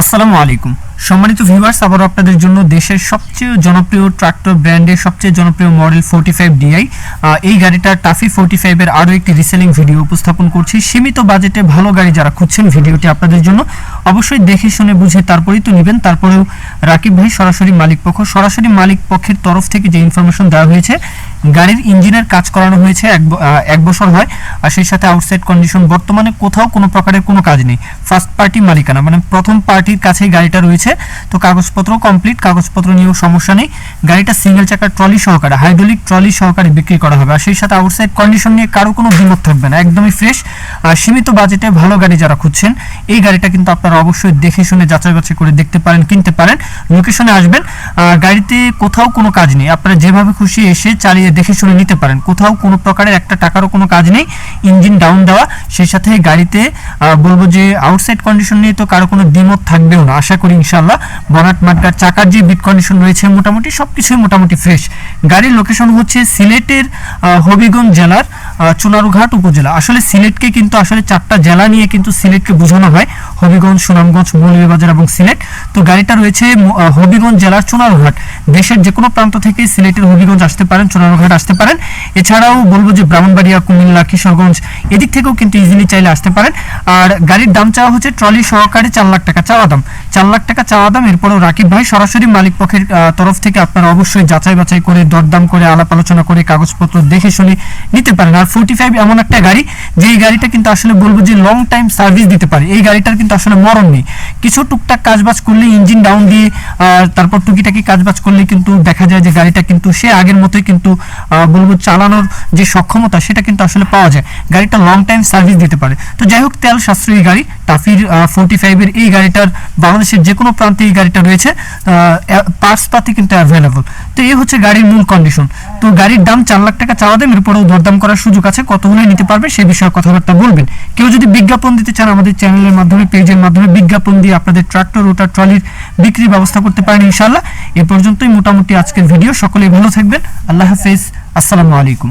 আসসালামু আলাইকুম। সম্মানিত ভিউয়ার্স আবার আপনাদের জন্য দেশের সবচেয়ে জনপ্রিয় ট্রাক্টর ব্র্যান্ডের সবচেয়ে জনপ্রিয় মডেল ফোর্টি ফাইভ ডিআই এই গাড়িটা টাফি ফোর্টি ফাইভের আরও একটি রিসেলিং ভিডিও উপস্থাপন করছি। সীমিত বাজেটে ভালো গাড়ি যারা খুঁজছেন ভিডিওটি আপনাদের জন্য অবশ্যই দেখে শুনে বুঝে তারপরেই তো নেবেন। তারপরেও রাকিব ভাই সরাসরি মালিক পক্ষ, সরাসরি মালিক পক্ষের তরফ থেকে যে ইনফরমেশন দেওয়া হয়েছে গাড়ির ইঞ্জিনের কাজ করানো হয়েছে এক বছর হয়, আর সেই সাথে আউটসাইড কন্ডিশন বর্তমানে কোথাও কোনো প্রকারের কোনো কাজ নেই। ফার্স্ট পার্টি মালিকানা মানে প্রথম পার্টির কাছেই গাড়িটা রয়েছে। তো কাগজপত্র কমপ্লিট কাগজপত্র নিয়েও সমস্যা নেই। গাড়িটা সিঙ্গেল চাকার ট্রলি সহকারে হাইড্রোলিক ট্রলি সহকারে বিক্রি করা হবে। আর সেই সাথে আউটসাইড কন্ডিশন নিয়ে কারও কোনো দ্বিমত থাকবে না, একদমই ফ্রেশ আর সীমিত বাজেটে ভালো গাড়ি যারা খুঁজছেন, এই গাড়িটা কিন্তু আপনারা অবশ্যই দেখে শুনে যাচাই বাছাই করে দেখতে পারেন, কিনতে পারেন। লোকেশনে আসবেন। গাড়িতে কোথাও কোনো কাজ নেই। আপনারা যেভাবে খুশি এসে চালিয়ে দেখে শুনে নিতে পারেন। কোথাও কোনো প্রকারের একটা টাকারও কোনো কাজ নেই, ইঞ্জিন ডাউন দেওয়া, সেই সাথে গাড়িতে বলব যে আউটসাইড কন্ডিশন নিয়ে তো কারও কোনো দ্বিমত থাকবেও না। আশা করি ইনশাল্লাহ বনাট মার্কার চাকার যে বিট কন্ডিশন রয়েছে মোটামুটি সব কিছুই মোটামুটি ফ্রেশ গাড়ির লোকেশন হচ্ছে সিলেটের হবিগঞ্জ জেলার চুনারুঘাট উপজেলা। আসলে সিলেটকে কিন্তু আসলে চারটা জেলা নিয়ে কিন্তু সিলেটকে বোঝানো হয়, হবিগঞ্জ, সুনামগঞ্জ, মৌলভীবাজার এবং সিলেট। তো গাড়িটা রয়েছে হবিগঞ্জ জেলার চুনারুঘাট। দেশের যে কোনো প্রান্ত থেকে সিলেটের হবিগঞ্জ আসতে পারেন, চুনারুঘাট আসতে পারেন। এছাড়াও বলব যে ব্রাহ্মণবাড়িয়া, কুমিল্লা, কিশোরগঞ্জ, এদিক থেকেও কিন্তু ইজিলি চাইলে আসতে পারেন। আর গাড়ির দাম চাওয়া হচ্ছে ট্রলি সহকারে চার লাখ টাকা চাওয়া দাম। চার লাখ টাকা চাওয়া দাম, এরপরও রাকিব ভাই সরাসরি মালিক পক্ষের তরফ থেকে আপনারা অবশ্যই যাচাই বাছাই করে, দরদাম করে, আলাপ আলোচনা করে, কাগজপত্র দেখে শুনে নিতে পারেন। আর ফোর্টি ফাইভ এমন একটা গাড়ি যে গাড়িটা কিন্তু আসলে বলব যে লং টাইম সার্ভিস দিতে পারে। এই গাড়িটার কিন্তু আসলে মরণ নেই। কিছু টুকটাক কাজবাজ করলে ইঞ্জিন ডাউন দিয়ে তারপর টুকিটাকি কাজবাজ করলে কিন্তু দেখা যায় যে গাড়িটা কিন্তু সে আগের মতোই কিন্তু বলব চালানোর যে সক্ষমতা, সেটা কিন্তু আসলে পাওয়া যায়। গাড়িটা লং টাইম সার্ভিস দিতে পারে। তো যাই হোক, তেল সাশ্রয়ী গাড়ি। টাফির ফোর্টি ফাইভের এই গাড়িটার বাংলাদেশের যে কোনো প্রান্তে এই গাড়িটা রয়েছে পার্টস কিন্তু অ্যাভেলেবল তো এই হচ্ছে গাড়ির মূল কন্ডিশন তো গাড়ির দাম চার লাখ টাকা চাওয়া দাম এরপরেও দরদাম করার সুযোগ আছে, কত হলে নিতে পারবে সে বিষয়ে কথাবার্তা বলবেন। কেউ যদি বিজ্ঞাপন দিতে চান আমাদের চ্যানেলের মাধ্যমে, পেজের মাধ্যমে, বিজ্ঞাপন দিয়ে আপনাদের ট্রাক্টর ওটা ট্রলির বিক্রির ব্যবস্থা করতে পারেন ইনশাল্লাহ এ পর্যন্তই মোটামুটি আজকের ভিডিও। সকলেই ভালো থাকবেন। আল্লাহ হাফেজ। আসসালামু আলাইকুম।